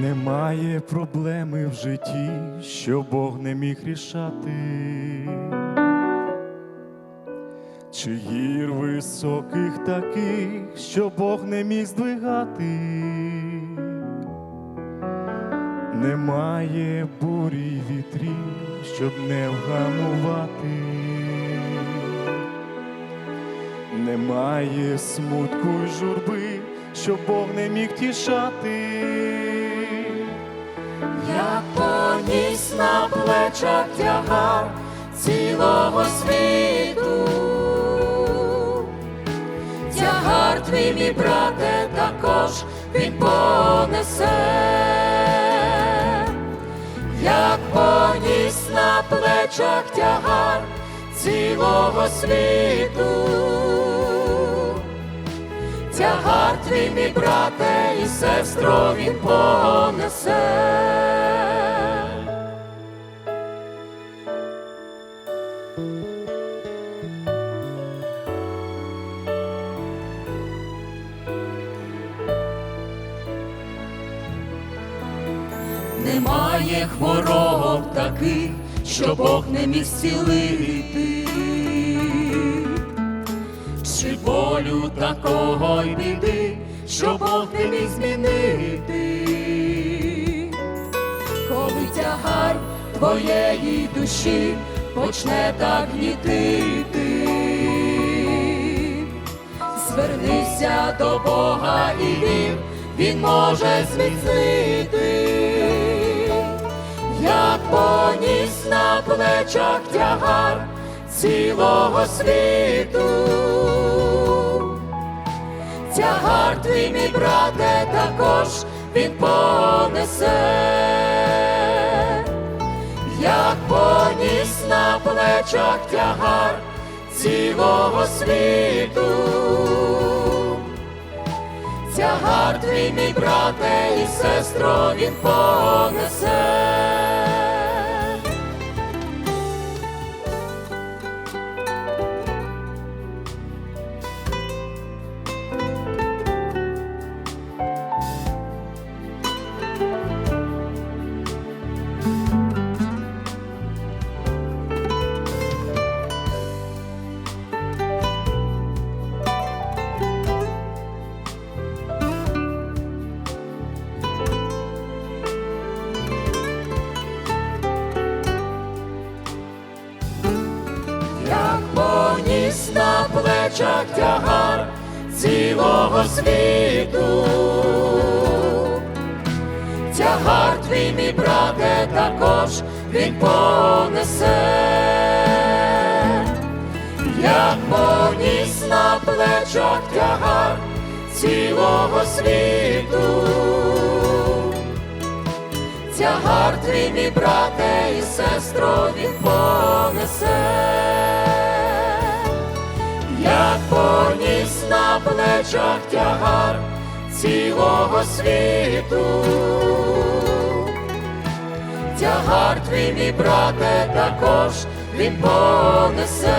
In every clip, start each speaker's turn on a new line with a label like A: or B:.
A: Немає проблеми в житті, що Бог не міг рішати, чи гір високих таких, що Бог не міг здвигати. Немає бурі вітрів, щоб не вгамувати. Немає смутку й журби, що Бог не міг тішати.
B: Як поніс на плечах тягар цілого світу, тягар твій, мій брате, також він понесе, як поніс на плечах тягар цілого світу. Тягар твій, мій брате, і сестро він понесе. Немає хвороб таких, що Бог не міг зцілити, чи болю такого й біди, що Бог не міг змінити, коли тягар твоєї душі почне так гнітити, звернися до Бога і вір, Він може зміцнити, як поніс на плечах тягар цілого світу. Тягар твій, мій брате, також він понесе, як поніс на плечах тягар цілого світу. Тягар твій, мій брате і сестро, він понесе. Плечах тягар цілого світу. Тягар твій, мій брате, також він понесе, як поніс на плечах тягар цілого світу. Тягар твій, мій брате і сестро, він понесе, плечах тягар цілого світу. Тягар твій, мій брате, також він понесе,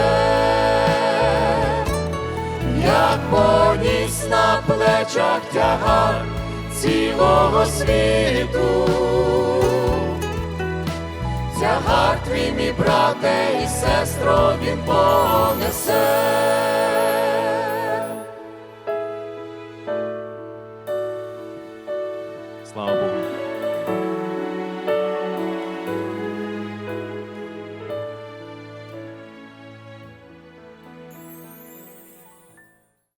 B: як поніс на плечах тягар цілого світу. Тягар твій, мій брате і сестро, він понесе.